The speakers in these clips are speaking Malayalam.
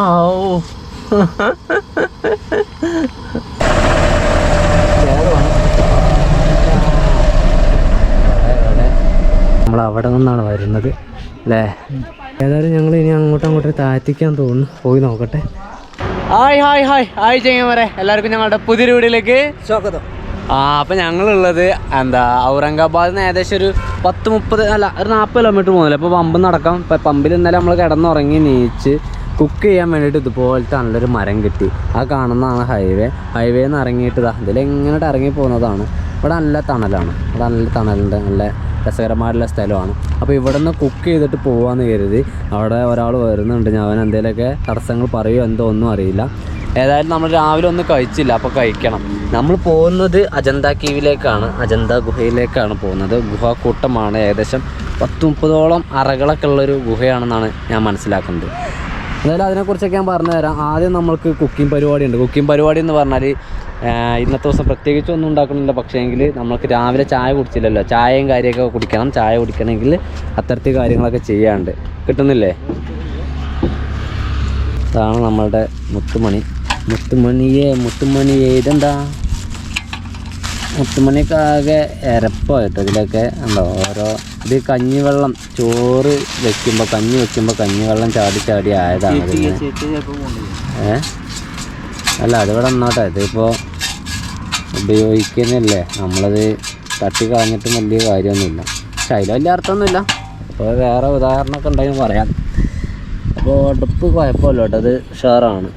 ഔ. നമ്മൾ അവിടെ നിന്നാണ് വരുന്നത് അല്ലേ? ഏതായാലും ഞങ്ങൾ ഇനി അങ്ങോട്ടും അങ്ങോട്ടും താഴ്ത്തിക്കാൻ തോന്നുന്നു. പോയി നോക്കട്ടെ. Hi hi hi. ഹായ് ചെയ്യുമരെ എല്ലാവർക്കും ഞങ്ങളുടെ പുതിയൊരു വീഡിയോയിലേക്ക് സ്വാഗതം. ആ അപ്പം ഞങ്ങളുള്ളത് എന്താ ഔറംഗാബാദിൽ നിന്ന് ഏകദേശം ഒരു പത്ത് മുപ്പത് അല്ല ഒരു നാൽപ്പത് കിലോമീറ്റർ പോകുന്നില്ല അപ്പോൾ പമ്പ് നടക്കാം. ഇപ്പം പമ്പിൽ ഇന്നലെ നമ്മൾ കിടന്നുറങ്ങി നീച്ച്. കുക്ക് ചെയ്യാൻ വേണ്ടിയിട്ട് ഇതുപോലത്തെ നല്ലൊരു മരം കിട്ടി. ആ കാണുന്നതാണ് ഹൈവേ ഹൈവേയിൽ നിന്ന് ഇറങ്ങിയിട്ട് ഇതാ ഇതിലെങ്ങനെയായിട്ട് ഇറങ്ങി പോകുന്നതാണ്. ഇവിടെ നല്ല തണലാണ്. ഇവിടെ നല്ല തണലുണ്ട്. നല്ല രസകരമായിട്ടുള്ള സ്ഥലമാണ്. അപ്പോൾ ഇവിടെ നിന്ന് കുക്ക് ചെയ്തിട്ട് പോകാമെന്ന് കരുതി. അവിടെ ഒരാൾ വരുന്നുണ്ട്. ഞാൻ അവൻ എന്തെങ്കിലുമൊക്കെ തടസ്സങ്ങൾ പറയുമോ എന്തോ ഒന്നും അറിയില്ല. ഏതായാലും നമ്മൾ രാവിലെ ഒന്നും കഴിച്ചില്ല. അപ്പോൾ കഴിക്കണം. നമ്മൾ പോകുന്നത് അജന്ത കീവിലേക്കാണ്. അജന്ത ഗുഹയിലേക്കാണ് പോകുന്നത്. ഗുഹാക്കൂട്ടമാണ് ഏകദേശം പത്ത് മുപ്പതോളം അറകളൊക്കെ ഉള്ളൊരു ഗുഹയാണെന്നാണ് ഞാൻ മനസ്സിലാക്കുന്നത്. എന്തായാലും അതിനെക്കുറിച്ചൊക്കെ ഞാൻ പറഞ്ഞു തരാം. ആദ്യം നമ്മൾക്ക് കുക്കിംഗ് പരിപാടി ഉണ്ട്. കുക്കിംഗ് പരിപാടി എന്ന് പറഞ്ഞാൽ ഇന്നത്തെ ദിവസം പ്രത്യേകിച്ച് ഒന്നും ഉണ്ടാക്കുന്നില്ല. പക്ഷേ എങ്കിൽ നമ്മൾക്ക് രാവിലെ ചായ കുടിച്ചില്ലല്ലോ. ചായയും കാര്യമൊക്കെ കുടിക്കണം. ചായ കുടിക്കണമെങ്കിൽ അത്തരത്തിൽ കാര്യങ്ങളൊക്കെ ചെയ്യാണ്ട് കിട്ടുന്നില്ലേ? അതാണ് നമ്മളുടെ മുത്തുമണി. മുത്തുമണിയെ മുത്തുമണിയെ ഇതെന്താ? മുത്തുമണിയൊക്കെ ആകെ എരപ്പായിട്ട് ഇതിലൊക്കെ ഉണ്ടോ? ഓരോ ഇത് കഞ്ഞിവെള്ളം ചോറ് വെക്കുമ്പോൾ കഞ്ഞി വെക്കുമ്പോൾ കഞ്ഞിവെള്ളം ചാടി ചാടി ആയതാണ് ഏ? അല്ല അതിവിടെ നിന്നോട്ടെ. ഇതിപ്പോൾ ഉപയോഗിക്കുന്നില്ലേ? നമ്മളത് തട്ടി കളഞ്ഞിട്ടും വലിയ കാര്യമൊന്നുമില്ല. പക്ഷെ അതിൽ വലിയ അർത്ഥമൊന്നുമില്ല. അപ്പോൾ വേറെ ഉദാഹരണമൊക്കെ ഉണ്ടെങ്കിൽ പറയാം. അപ്പോൾ അടുപ്പ് കുഴപ്പമില്ല കേട്ടോ അത് ഉഷാറാണ്.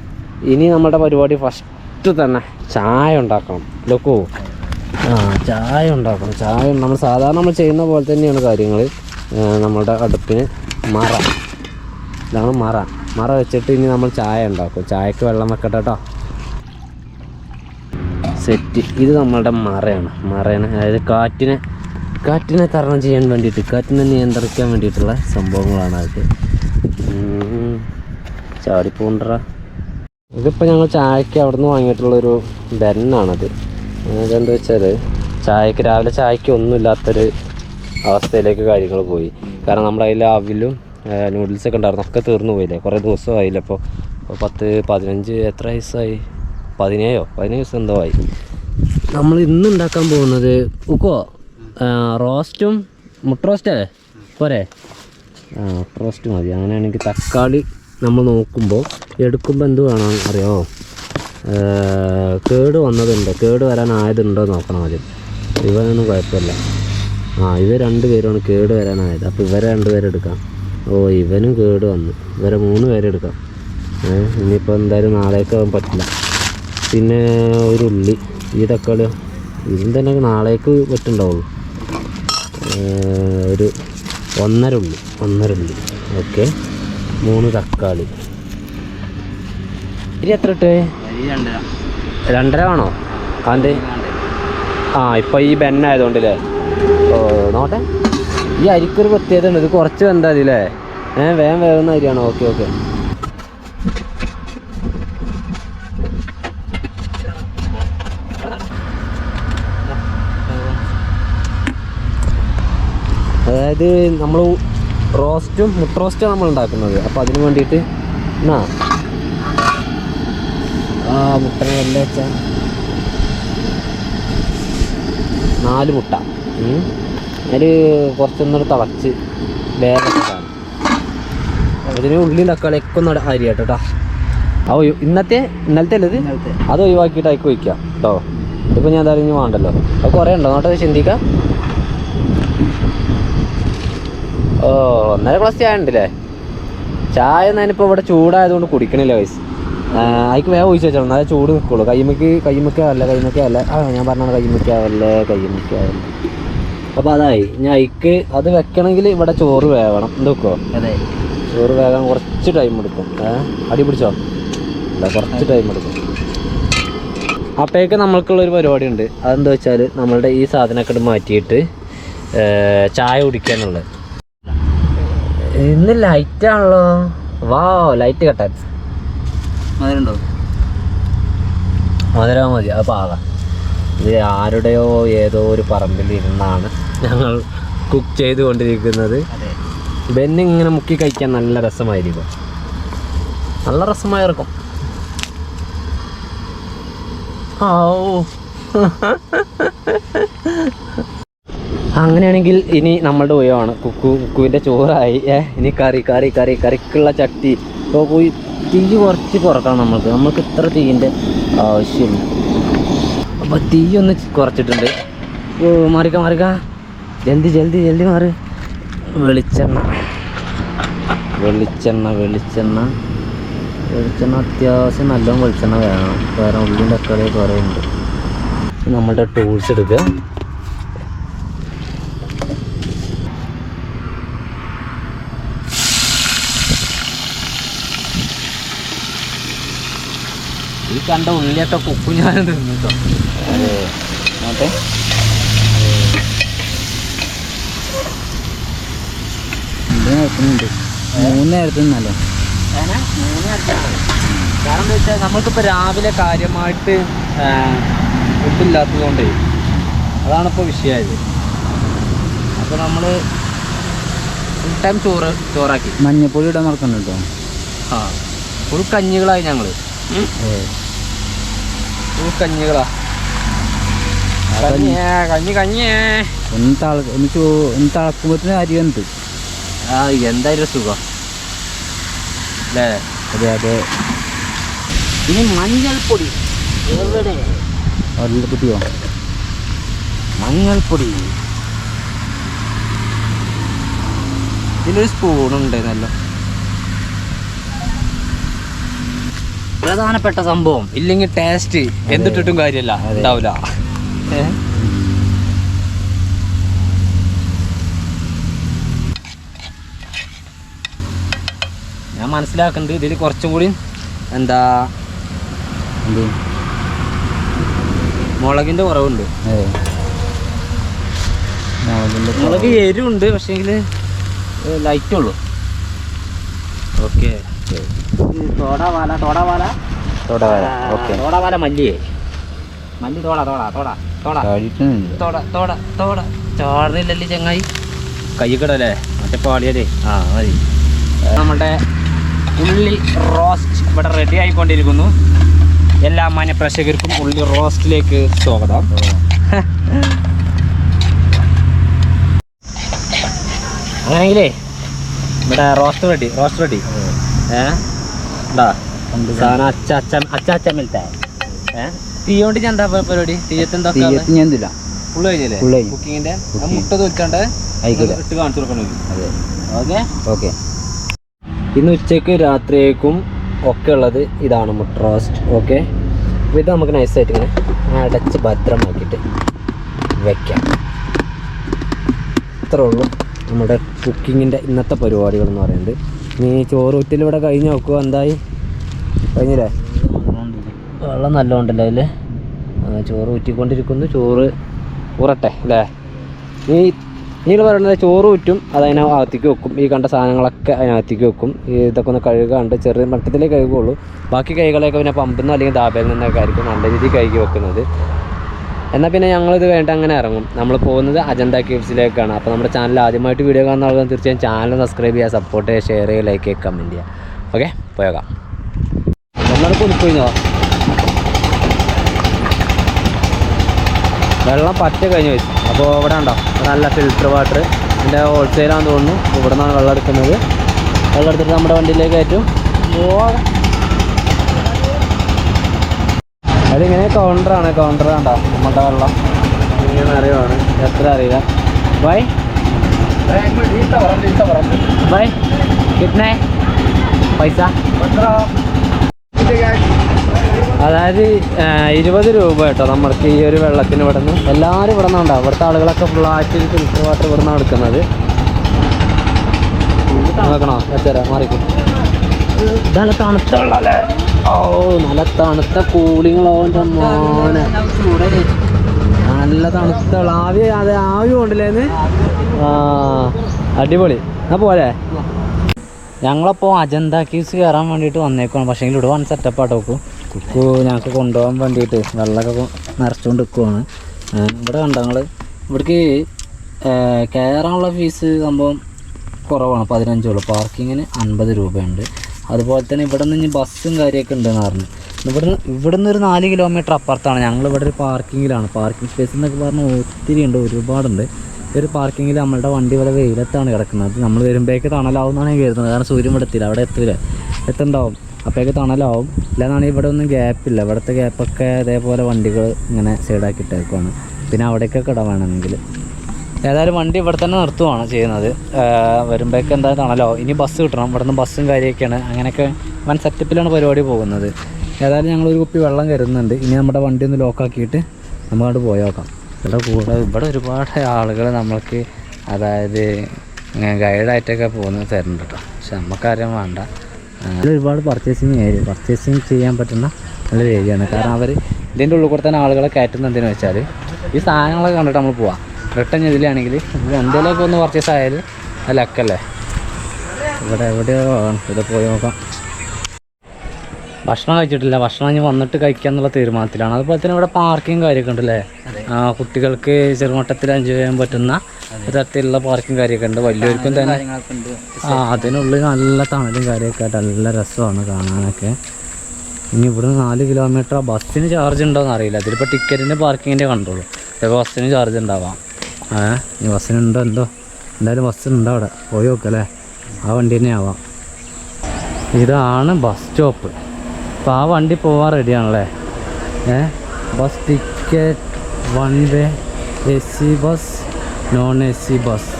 ഇനി നമ്മുടെ പരിപാടി ഫസ്റ്റ് തന്നെ ചായ ഉണ്ടാക്കണം. ലൊക്കോ. ആ ചായ ഉണ്ടാക്കണം. ചായ നമ്മൾ സാധാരണ നമ്മൾ ചെയ്യുന്ന പോലെ തന്നെയാണ് കാര്യങ്ങൾ നമ്മളുടെ അടുപ്പിന് മറ. ഇതാണ് മറ. മറ വെച്ചിട്ട് ഇനി നമ്മൾ ചായ ഉണ്ടാക്കും. ചായക്ക് വെള്ളം വെക്കട്ടെ കേട്ടോ സെറ്റ്. ഇത് നമ്മളുടെ മറയാണ്. മറയാണ് അതായത് കാറ്റിനെ കാറ്റിനെ തരണം ചെയ്യാൻ വേണ്ടിയിട്ട് കാറ്റിനെ നിയന്ത്രിക്കാൻ വേണ്ടിയിട്ടുള്ള സംഭവങ്ങളാണ് അതൊക്കെ ചാടിപ്പോണ്ടറ ഇതിപ്പോൾ ഞങ്ങൾ ചായക്ക് അവിടെ നിന്ന് വാങ്ങിയിട്ടുള്ളൊരു ബെന്നാണത്. അതെന്താ വെച്ചാൽ ചായക്ക് രാവിലെ ചായക്ക് ഒന്നുമില്ലാത്തൊരു അവസ്ഥയിലേക്ക് കാര്യങ്ങൾ പോയി. കാരണം നമ്മുടെ അതിൽ അവിലും നൂഡിൽസൊക്കെ ഉണ്ടായിരുന്നു. ഒക്കെ തീർന്നു പോയില്ലേ? കുറേ ദിവസമായില്ല? അപ്പോൾ പത്ത് പതിനഞ്ച് എത്ര വയസ്സായി? പതിനേഴോ? പതിനേഴ് ദിവസം എന്തോ ആയി. നമ്മൾ ഇന്ന് ഉണ്ടാക്കാൻ പോകുന്നത് ഉക്കോ? റോസ്റ്റും മുട്ട റോസ്റ്റല്ലേ പോരെ? ആ മുട്ട റോസ്റ്റ് മതി. അങ്ങനെയാണെങ്കിൽ തക്കാളി നമ്മൾ നോക്കുമ്പോൾ എടുക്കുമ്പോൾ എന്ത് വേണം അറിയാമോ കേട് വന്നതുണ്ട്. കേട് വരാനായതുണ്ടോ നോക്കണം ആദ്യം. ഇവനൊന്നും കുഴപ്പമില്ല. ആ ഇവർ രണ്ട് പേരുമാണ് കേട് വരാനായത്. അപ്പോൾ ഇവരെ രണ്ട് പേരെടുക്കാം ഓ ഇവനും കേട് വന്നു. ഇവരെ മൂന്ന് പേരെ എടുക്കാം. ഇനിയിപ്പോൾ എന്തായാലും നാളേക്ക് ആവാൻ പറ്റില്ല. പിന്നെ ഒരു ഉള്ളി ഈ തക്കാളി. ഇതും തന്നെ നാളേക്ക് പറ്റുണ്ടാവുള്ളൂ ഒരു ഒന്നര ഉള്ളി ഒന്നര ഉള്ളി. ഓക്കെ. മൂന്ന് തക്കാളി. ഇനി എത്ര ഇട്ടേ? രണ്ടര. ആണോ അതെ ആ ഇപ്പം ഈ ബെന്നായതുകൊണ്ട് അല്ലേ ഓ നോട്ടെ ഈ അരിക്കൊരു പ്രത്യേകത ഉണ്ട് ഇത് കുറച്ച് വെന്താ അതില്ലേ ഏ വേഗം വേകുന്ന അരിയാണോ. Okay okay. അതായത് നമ്മൾ റോസ്റ്റും മുട്ട റോസ്റ്റും നമ്മൾ ഉണ്ടാക്കുന്നത് അപ്പോൾ അതിന് വേണ്ടിയിട്ട് എന്നാ ആ മുട്ട എന്താ വെച്ചാൽ നാല് മുട്ട. അതിൽ കുറച്ചൊന്നുകൂടെ തിളച്ച് വേറെ അതിന് ഉള്ളിയും തക്കാളിയൊക്കെ ഒന്ന് അരി കേട്ടോ ആ ഇന്നത്തെ ഇന്നലത്തെ അല്ലത് അത് ഒഴിവാക്കിയിട്ട് അയക്ക് വയ്ക്കാം കേട്ടോ ഇതിപ്പോൾ ഞാൻ എന്തായാലും ഇനി വേണ്ടല്ലോ. അത് കുറേ ഉണ്ടോ? നോട്ടെ ചിന്തിക്കാം. ഓ ഒന്നര ഗ്ലാസ് ചായ ഉണ്ടല്ലേ ചായ ഞാനിപ്പോൾ ഇവിടെ ചൂടായതുകൊണ്ട് കുടിക്കണില്ല വയസ്സ് അതിക്ക് വേഗം ഒഴിച്ച് വെച്ചോളൂ. എന്നാലേ ചൂട് നിൽക്കുള്ളൂ കൈമക്ക് കൈമക്കാവല്ല കൈമക്കാവല്ല ആ ഞാൻ പറഞ്ഞാണ് കൈമക്കാവല്ലേ കൈമക്കാവല്ല അപ്പോൾ അതായി. ഞാൻ അയക്ക് അത് വെക്കണമെങ്കിൽ ഇവിടെ ചോറ് വേവണം. എന്തൊക്കെയോ അതെ. ചോറ് വേകാൻ കുറച്ച് ടൈം എടുക്കും. അടി പിടിച്ചോ? അല്ല കുറച്ച് ടൈം എടുക്കും. അപ്പോഴേക്ക് നമ്മൾക്കുള്ളൊരു പരിപാടി ഉണ്ട്. അതെന്താ വെച്ചാൽ നമ്മളുടെ ഈ സാധനമൊക്കെ മാറ്റിയിട്ട് ചായ കുടിക്കാനുള്ളത്. ഇന്ന് ലൈറ്റ് ആണല്ലോ. വാ ലൈറ്റ് കട്ടാൻ. മധുരണ്ടോ മധുരം മതി അത് പാകാം ഇത് ആരുടെയോ ഏതോ ഒരു പറമ്പിൽ ഇരുന്നാണ് ഞങ്ങൾ കുക്ക് ചെയ്തുകൊണ്ടിരിക്കുന്നത്. അതെ. ബെന്ന് ഇങ്ങനെ മുക്കി കഴിക്കാൻ നല്ല രസമായിരിക്കും. നല്ല രസമായിരിക്കും. ഓ അങ്ങനെയാണെങ്കിൽ ഇനി നമ്മളുടെ ഉയവാണ്. കുക്കു കുക്കുവിന്റെ ചോറായി. ഏഹ് ഇനി കറി കറി കറി കറിക്കുള്ള ചട്ടി. ഇപ്പോൾ പോയി. തീ കുറച്ച് കുറക്കണം നമ്മൾക്ക്. നമ്മൾക്ക് ഇത്ര തീന്റെ ആവശ്യമില്ല. അപ്പോൾ തീ ഒന്ന് കുറച്ചിട്ടുണ്ട്. ഓ മാറിക്ക മാറിക്ക. ജൽദി ജൽദി ജൽദി മാറി. വെളിച്ചെണ്ണ. വെളിച്ചെണ്ണ വെളിച്ചെണ്ണ. വെളിച്ചെണ്ണ അത്യാവശ്യം നല്ലോണം വെളിച്ചെണ്ണ വേണം. കാരണം ഉള്ളിന്റെ തക്കാളി കുറേ ഉണ്ട് നമ്മളുടെ ടൂൾസ് എടുക്കുക. കണ്ട ഉള്ളിയൊക്കെ കുക്കു ഞാൻ തിന്നിട്ടോ. അതെ. നോട്ടെ ഇത് നോക്കുന്നുണ്ട് മൂന്ന് നേരത്തെ നല്ലോ കാരണം എന്താ വെച്ചാൽ നമ്മൾക്കിപ്പോൾ രാവിലെ കാര്യമായിട്ട് ഫുഡില്ലാത്തതുകൊണ്ടേ അതാണിപ്പോൾ വിഷയമായത് അപ്പോൾ നമ്മൾ ഫുൾ ടൈം ചോറ് ചോറാക്കി. മഞ്ഞപ്പൊടി ഇടാൻ നടക്കുന്നുണ്ടോ കേട്ടോ ആ. ഫുൾ കഞ്ഞികളായി ഞങ്ങൾ കഞ്ഞികളാ കഞ്ഞി. കഞ്ഞി കഞ്ഞിയേ. ഒന്ന് തള ഒന്ന് ചോ ഒന്ന് തിളക്കുമ്പോഴത്തേന് അരി വന്നിട്ട് ആ എന്തായാലും സുഖം. അല്ലേ? അതെ അതെ. ഇനി മഞ്ഞൾപ്പൊടി. എവിടെ? മഞ്ഞൾപ്പൊടിയോ? മഞ്ഞൾപ്പൊടി. ഇതിലൊരു സ്പൂണുണ്ട് നല്ല. പ്രധാനപ്പെട്ട സംഭവം. ഇല്ലെങ്കിൽ ടേസ്റ്റ് എന്തിട്ടിട്ടും കാര്യമല്ല. ഉണ്ടാവില്ല ഞാൻ മനസ്സിലാക്കുന്നുണ്ട് ഇതിൽ കുറച്ചും കൂടി എന്താ മുളകിന്റെ മുളകിന്റെ കുറവുണ്ട്. മുളക് എരിവുണ്ട് പക്ഷേങ്കിൽ ലൈറ്റുള്ളൂ ഓക്കെ. തോടാവാല തോടാവാല കൈക്കടല്ലേ ഓക്കെ. തോടാവാല മല്ലിയേ. മല്ലി തോട തോട തോട തോട. കഴിക്കുന്നുണ്ട് തോട തോട തോട. ചോറിനില്ലല്ലേ ചങ്ങായി? കൈക്കിടല്ലേ മറ്റേ പാടിയല്ലേ ആ മതി. നമ്മുടെ ഉള്ളി റോസ്റ്റ് ഇവിടെ റെഡി ആയിക്കൊണ്ടിരിക്കുന്നു. എല്ലാ മാന്യ പ്രേക്ഷകർക്കും ഉള്ളി റോസ്റ്റിലേക്ക് സ്വാഗതം. അങ്ങനെയെങ്കിലേ ഇവിടെ റോസ്റ്റ് റെഡി റോസ്റ്റ് റെഡി സാധനം അച്ച അച്ച അച്ച അച്ച മിൽത്തെ. ഏ? തീ കൊണ്ട് ഞാൻ എന്താ പരിപാടി? തീയത്ത് എന്താ തീയത്ത് ഫുള്ള് കഴിഞ്ഞല്ലേ? കുക്കിങ്ങിന്റെ? മുട്ട തോൽക്കാണ്ട് ഇട്ട് കാണിച്ചു കൊടുക്കണം ഓക്കെ? ഓക്കെ. ഇന്ന് ഉച്ചയ്ക്ക് രാത്രിയേക്കും ഒക്കെ ഉള്ളത് ഇതാണ് മുട്ട റോസ്റ്റ്. ഓക്കെ? അപ്പോൾ ഇത് നമുക്ക് നൈസായിട്ട് ഇങ്ങനെ അടച്ച് ഭദ്രമാക്കിയിട്ട് വെക്കാം. ഇത്രേ ഉള്ളൂ നമ്മുടെ കുക്കിങ്ങിന്റെ ഇന്നത്തെ പരിപാടികൾ എന്ന് പറയുന്നത്. നീ ചോറ് ഉറ്റിൽ ഇവിടെ കഴിഞ്ഞ് നോക്കുക എന്തായി? കഴിഞ്ഞില്ലേ? വെള്ളം നല്ലോണ്ടല്ലോ അതിൽ ചോറ് ഊറ്റിക്കൊണ്ടിരിക്കുന്നു. ചോറ് ഊറട്ടെ അല്ലേ? നീ നീ പറയുന്നത് ചോറ് ഊറ്റും അത് അതിനകത്തേക്ക് വെക്കും. ഈ കണ്ട സാധനങ്ങളൊക്കെ അതിനകത്തേക്ക് വെക്കും. ഇതൊക്കെ ഒന്ന് കഴുകാണ്ട് ചെറിയ മട്ടത്തിലേ കഴുകുള്ളൂ ബാക്കി കൈകളെയൊക്കെ പിന്നെ പമ്പിൽ നിന്ന് അല്ലെങ്കിൽ ദാബയിൽ നിന്നൊക്കെ ആയിരിക്കും നല്ല രീതിയിൽ കഴുകി വെക്കുന്നത്. എന്നാൽ പിന്നെ ഞങ്ങളിത് കഴിഞ്ഞിട്ട് അങ്ങനെ ഇറങ്ങും. നമ്മൾ പോകുന്നത് അജന്ത കേവ്സിലേക്കാണ് അപ്പോൾ നമ്മുടെ ചാനൽ ആദ്യമായിട്ട് വീഡിയോ കാണുന്ന ആളുകൾ തീർച്ചയായും ചാനൽ സബ്സ്ക്രൈബ് ചെയ്യുക സപ്പോർട്ട് ചെയ്യുക ഷെയർ ചെയ്യുക ലൈക്ക് ചെയ്യുക കമന്റ് ചെയ്യുക. ഓക്കെ പോയേക്കാം ഒന്നാണ് കുളിക്കഴിഞ്ഞോ വെള്ളം പറ്റ കഴിഞ്ഞ് വെച്ചു അപ്പോൾ ഇവിടെ ഉണ്ടോ നല്ല ഫിൽറ്റർ വാട്ടർ എന്റെ ഹോൾസെയിലാണെന്ന് തോന്നുന്നു. ഇവിടെ നിന്നാണ് വെള്ളം എടുക്കുന്നത്. വെള്ളം എടുത്തിട്ട് നമ്മുടെ വണ്ടിയിലേക്ക് കയറ്റും പോവാം അതിങ്ങനെ കൗണ്ടറാണ് കൗണ്ടർ കണ്ടോ നമ്മുടെ വെള്ളം. ഇങ്ങനെ അറിയുവാണ്. എത്ര അറിയില്ല. ബൈ. ബൈ. കിട്ടണേ. പൈസ. അതായത് ഇരുപത് രൂപ കേട്ടോ നമ്മൾക്ക് ഈ ഒരു വെള്ളത്തിന് ഇവിടെ നിന്ന് എല്ലാവരും ഇവിടെ നിന്നുണ്ടാവും ഇവിടുത്തെ ആളുകളൊക്കെ ഫുള്ളായിട്ട് ഫിൽറ്റർ വാട്ടർ ഇവിടെ നിന്നാണ് എടുക്കുന്നത്. നോക്കണോ? എത്തരാ മാറിക്കും. ഇതാണ് തണുത്ത വെള്ളമല്ലേ ഓ നല്ല തണുത്ത കൂളിങ്ങളോന്റെ മോനെ. നല്ല തണുത്ത ആവി അതെ ആവി കൊണ്ടില്ലേന്ന്? ആ അടിപൊളി. എന്നാ പോലെ ഞങ്ങളപ്പോൾ അജന്ത കീസ് കയറാൻ വേണ്ടിയിട്ട് വന്നേക്കുവാണ്. പക്ഷേ ഇവിടെ വൺ സെറ്റപ്പ് ആട്ടോ കുക്കു ഞങ്ങൾക്ക് കൊണ്ടുപോകാൻ വേണ്ടിയിട്ട് വെള്ളമൊക്കെ നിറച്ചുകൊണ്ട് നിൽക്കുവാണ് ഇവിടെ കണ്ടോ ഞങ്ങൾ ഇവിടേക്ക് കയറാനുള്ള ഫീസ് സംഭവം കുറവാണ്. പതിനഞ്ചുള്ളൂ പാർക്കിങ്ങിന് അൻപത് രൂപയുണ്ട്. അതുപോലെ തന്നെ ഇവിടെ നിന്ന് ഇനി ബസ്സും കാര്യമൊക്കെ ഉണ്ടെന്ന് പറഞ്ഞു. ഇവിടെ നിന്ന് ഇവിടെ നിന്ന് ഒരു നാല് കിലോമീറ്റർ അപ്പുറത്താണ്. ഞങ്ങൾ ഇവിടെ ഒരു പാർക്കിങ്ങിലാണ് പാർക്കിംഗ് സ്പേസ് എന്നൊക്കെ പറഞ്ഞാൽ ഒത്തിരി ഉണ്ട് ഒരുപാടുണ്ട്. ഒരു പാർക്കിങ്ങിൽ നമ്മളുടെ വണ്ടി ഇവിടെ വെയിലത്താണ് കിടക്കുന്നത്. നമ്മൾ വരുമ്പോഴേക്ക് തണലാവുമെന്നാണ് ഞാൻ കരുതുന്നത്. കാരണം സൂര്യൻ ഇവിടെ എത്തില്ല അവിടെ എത്തില്ല എത്തുണ്ടാവും. അപ്പോഴേക്ക് തണലാവും. ഇല്ലാന്നാണെങ്കിൽ ഇവിടെ ഒന്നും ഗ്യാപ്പില്ല ഇവിടുത്തെ ഗ്യാപ്പൊക്കെ അതേപോലെ വണ്ടികൾ ഇങ്ങനെ സൈഡാക്കി ഇട്ടേക്കുവാണ് പിന്നെ അവിടേക്കൊക്കെ ഇടാൻ വേണമെങ്കിൽ. ഏതായാലും വണ്ടി ഇവിടെ തന്നെ നിർത്തുവാണ് ചെയ്യുന്നത്. വരുമ്പോഴേക്ക് എന്തായാലും ഇനി ബസ് കിട്ടണം. ഇവിടെ നിന്ന് ബസ്സും കാര്യമൊക്കെയാണ്. അങ്ങനെയൊക്കെ വൻ സെറ്റപ്പിലാണ് പരിപാടി പോകുന്നത്. ഏതായാലും ഞങ്ങളൊരു കുപ്പി വെള്ളം കരുതുന്നുണ്ട്. ഇനി നമ്മുടെ വണ്ടി ഒന്ന് ലോക്കാക്കിയിട്ട് നമ്മളോട് പോയി നോക്കാം. ഇവിടെ കൂടെ ഇവിടെ ഒരുപാട് ആളുകൾ നമ്മൾക്ക് അതായത് ഗൈഡായിട്ടൊക്കെ പോകുന്നത് തരുന്നുണ്ട് കേട്ടോ പക്ഷെ നമുക്കാരും വേണ്ട. അതിൽ ഒരുപാട് പർച്ചേസിങ് ഏരിയ പർച്ചേസിങ് ചെയ്യാൻ പറ്റുന്ന നല്ലൊരു ഏരിയയാണ്. കാരണം അവർ ഇതിന്റെ ഉള്ളിൽ കൂടെ തന്നെ ആളുകളെ കയറ്റുന്നത് എന്തിനു വെച്ചാൽ ഈ സാധനങ്ങളൊക്കെ കണ്ടിട്ട് നമ്മൾ പോവാം. റിട്ടേൺ ഇതിലാണെങ്കിൽ എന്തെങ്കിലുമൊക്കെ ഒന്ന് പർച്ചേസ് ആയാൽ അത് ലക്കല്ലേ ഇവിടെ എവിടെയോ ഇത് ഇവിടെ പോയി നോക്കാം. ഭക്ഷണം കഴിച്ചിട്ടില്ല. ഭക്ഷണം ഇനി വന്നിട്ട് കഴിക്കുക എന്നുള്ള തീരുമാനത്തിലാണ്. അതുപോലെ തന്നെ ഇവിടെ പാർക്കിംഗ് കാര്യമൊക്കെ ഉണ്ടല്ലേ ആ കുട്ടികൾക്ക് ചെറുമട്ടത്തിൽ എൻജോയ് ചെയ്യാൻ പറ്റുന്ന തരത്തിലുള്ള പാർക്കിംഗ് കാര്യമൊക്കെ ഉണ്ട്. വലിയവർക്കും തന്നെ ആ അതിനുള്ളിൽ നല്ല തണലും കാര്യമൊക്കെ ആയിട്ട് നല്ല രസമാണ് കാണാനൊക്കെ. ഇനി ഇവിടുന്ന് നാല് കിലോമീറ്റർ ബസ്സിന് ചാർജ് ഉണ്ടോ അറിയില്ല. അതിലിപ്പോൾ ടിക്കറ്റിന്റെ പാർക്കിങ്ങിന്റെ കണ്ടുള്ളൂ ചിലപ്പോൾ ബസ്സിന് ചാർജ് ഉണ്ടാവാം. ഏ? ഇനി ബസ്സിനുണ്ടോ എന്തോ എന്തായാലും ബസ്സിനുണ്ടോ അവിടെ. പോയി നോക്കല്ലേ. ആ വണ്ടി തന്നെ ആവാം. ഇതാണ് ബസ് സ്റ്റോപ്പ് അപ്പോൾ ആ വണ്ടി പോവാൻ റെഡിയാണല്ലേ ഏ? Bus ticket one way A C bus non A C bus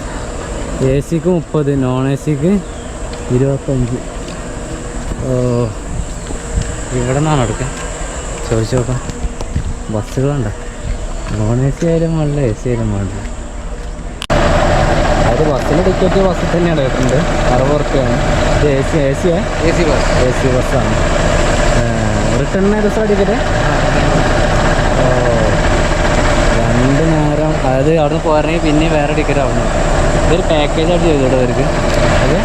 A സിക്ക് മുപ്പത് നോൺ എ സിക്ക് ഇരുപത്തഞ്ച്. ഓ ഇവിടെ നിന്നാണ് എടുക്കുക ചോദിച്ചു നോക്കാം. ബസ്സുകളുണ്ട്. നോൺ എ സി ആയാലും വേണ്ട എ സി ആയാലും വേണ്ട. അത് ബസ്സിന് ടിക്കറ്റ് ബസ്സിൽ തന്നെയാണ് കേട്ടിട്ടുണ്ട്. അറുപത് റുപ്യാണ് ഇത് A C A C A C bus A C ബസ്സാണ് റിട്ടേൺ ദിവസം ടിക്കറ്റ് ഓ രണ്ട് നേരം. അതായത് അവിടെ നിന്ന് പോരണമെങ്കിൽ പിന്നെ വേറെ ടിക്കറ്റ് ആവുന്നു ഇതൊരു പാക്കേജ് ആയിട്ട് ചെയ്തോട്ടെ അവർക്ക്? അത്?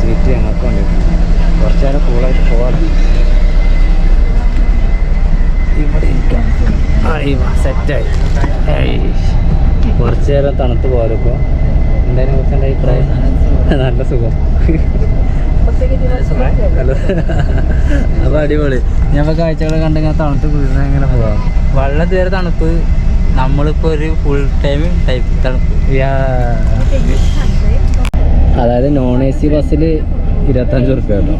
സീറ്റ് ഞങ്ങൾക്ക് വേണ്ടിയിട്ടുണ്ട് കുറച്ച് നേരം കൂളായിട്ട് പോകാം സെറ്റായി കുറച്ച് നേരം തണുത്ത് പോകാലിപ്പോൾ എന്തായാലും കുറച്ച് എന്റെ അഭിപ്രായം നല്ല സുഖം അപ്പൊ അടിപൊളി ഇപ്പോൾ കാഴ്ചകൾ കണ്ടിങ്ങനെ തണുത്ത് കുതിർന്ന് ഇങ്ങനെ പോവാം വെള്ളം ഇതുവരെ തണുപ്പ് നമ്മളിപ്പോൾ ഒരു ഫുൾ ടൈം ടൈപ്പ് തണുപ്പ് അതായത് നോൺ എ സി ബസ്സിൽ ഇരുപത്തഞ്ച് റുപ്യ കേട്ടോ.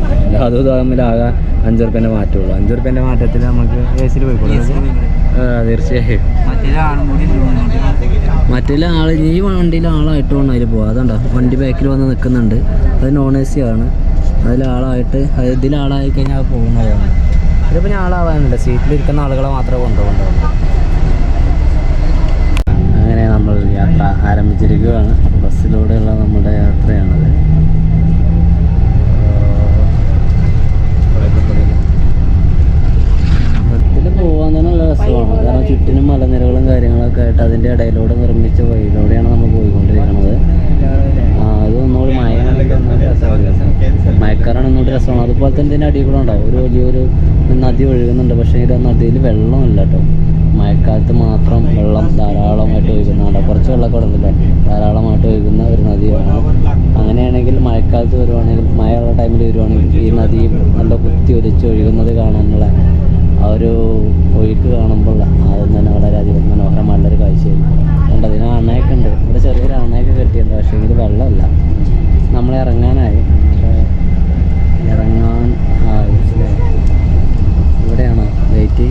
അത് തമ്മിലാകെ അഞ്ച് റുപ്യന്റെ മാറ്റമുള്ളൂ. അഞ്ച് റുപ്യന്റെ മാറ്റത്തിൽ നമുക്ക് എ സിയിൽ പോയിക്കോളൂ. തീർച്ചയായും. മറ്റേ ആൾ ഈ വണ്ടിയിൽ ആളായിട്ട് വേണം അതിൽ പോകാം അതുണ്ടോ വണ്ടി ബാക്കിൽ വന്ന് നിൽക്കുന്നുണ്ട് അത് നോൺ എ സി ആണ് അതിലാളായിട്ട് അത് ഇതിലാളായി കഴിഞ്ഞാൽ പോകുന്നതാണ് ഇതിപ്പോൾ ഞാൻ ആളാവാനില്ല. സീറ്റിലിരിക്കുന്ന ആളുകളെ മാത്രമേ കൊണ്ടുപോകുന്നുള്ളൂ അങ്ങനെ നമ്മൾ യാത്ര ആരംഭിച്ചിരിക്കുകയാണ്. ബസ്സിലൂടെയുള്ള നമ്മുടെ യാത്രയാണത് ബസ്സിൽ പോകാൻ തന്നെ നല്ല രസമാണ്. കാരണം ചുറ്റിനും മലനിരകളും കാര്യങ്ങളൊക്കെ ആയിട്ട് അതിന്റെ ഇടയിലൂടെ നിർമ്മിച്ച വഴിയിലൂടെയാണ് നമ്മൾ പോയിക്കൊണ്ടിരിക്കുന്നത്. അത് ഒന്നുകൂടി മഴ മഴക്കാറാണ് ഒന്നുകൂടി രസമാണ്. അതുപോലെ തന്നെ ഇതിന്റെ അടിയിൽ കൂടെ ഉണ്ടാവും. ഒരു വലിയൊരു നദി ഒഴുകുന്നുണ്ട്. പക്ഷേ ഇത് നദിയിൽ വെള്ളമില്ല കേട്ടോ. മഴക്കാലത്ത് മാത്രം വെള്ളം ധാരാളമായിട്ട് ഒഴുകുന്നുണ്ട് കുറച്ച് വെള്ളമൊക്കെ ഉണ്ടല്ലേ? ധാരാളമായിട്ട് ഒഴുകുന്ന ഒരു നദിയാണ്. അങ്ങനെയാണെങ്കിൽ മഴക്കാലത്ത് വരുവാണെങ്കിൽ മഴയുള്ള ടൈമിൽ വരുവാണെങ്കിൽ ഈ നദിയും നല്ല കുത്തി ഒലിച്ച് ഒഴുകുന്നത് കാണാനുള്ള ആ ഒരു ഒഴുക്ക് കാണുമ്പോൾ അതും തന്നെ വളരെയധികം മനോഹരമായുള്ളൊരു കാഴ്ചയായിരുന്നു. അതുകൊണ്ട് അതിന് അണയൊക്കെ ഉണ്ട്. ഇവിടെ ചെറിയൊരു അണയൊക്കെ കെട്ടിയിട്ടുണ്ട് പക്ഷേ ഇതിൽ വെള്ളമല്ല. നമ്മൾ ഇറങ്ങാനായി ഇറങ്ങാൻ ഇവിടെയാണ്? വെയിറ്റ്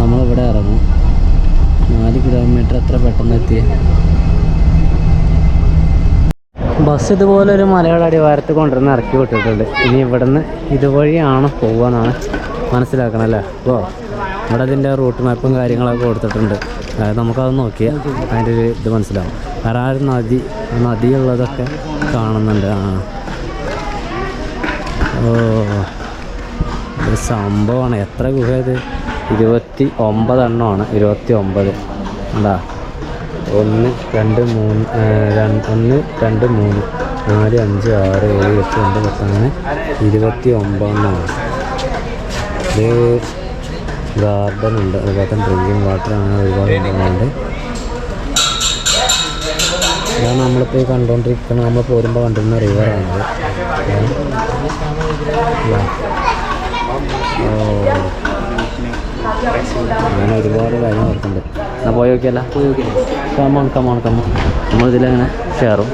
നമ്മളിവിടെ ഇറങ്ങും. നാല് കിലോമീറ്റർ എത്ര പെട്ടെന്ന് എത്തി ബസ് ഇതുപോലെ ഒരു മലയുടെ അടിവാരത്ത് കൊണ്ടുവന്ന് ഇറക്കി വിട്ടിട്ടുണ്ട്. ഇനി ഇവിടുന്ന് ഇതുവഴിയാണ് പോവാന്നാണ് മനസ്സിലാക്കണം അല്ലേ? അപ്പോൾ ഇവിടെ അതിന്റെ റൂട്ട് മാപ്പും കാര്യങ്ങളൊക്കെ കൊടുത്തിട്ടുണ്ട്. അതായത് നമുക്കത് നോക്കിയാൽ അതിന്റെ ഒരു ഇത് മനസ്സിലാവും. വേറെ ആ ഒരു നദി നദിയുള്ളതൊക്കെ കാണുന്നുണ്ട്. ആ. ഓ. ഒരു സംഭവമാണ്. എത്ര ഗുഹ ഇത്? ഇരുപത്തി ഒമ്പത് എണ്ണമാണ്. ഇരുപത്തി ഒമ്പത്. എന്താ ഒന്ന് രണ്ട് മൂന്ന് ഒന്ന് രണ്ട് മൂന്ന് നാല് അഞ്ച് ആറ് ഏഴ് എട്ട് ഒമ്പത് പത്ത് അങ്ങനെ ഇരുപത്തി ഒമ്പതെന്നാണ് ഇത് ഗാർഡൻ ഉണ്ട്. അതുപോലെ ഡ്രിങ്കിങ് വാട്ടർ അങ്ങനെ ഒരുപാട് കാര്യങ്ങളുണ്ട് ഇതാണ് നമ്മളിപ്പോൾ ഈ കണ്ടുകൊണ്ടിരിക്കുന്ന നമ്മൾ പോരുമ്പോൾ കണ്ടിരുന്ന റിവറാണത് ഓ. അങ്ങനെ ഒരുപാട് കാര്യങ്ങൾ ഓർക്കുന്നുണ്ട് എന്നാൽ പോയി നോക്കിയല്ല. പോയി നോക്കിയാൽ കമോൺ കമോൺ കമോൺ നമ്മളിതിലങ്ങനെ കയറും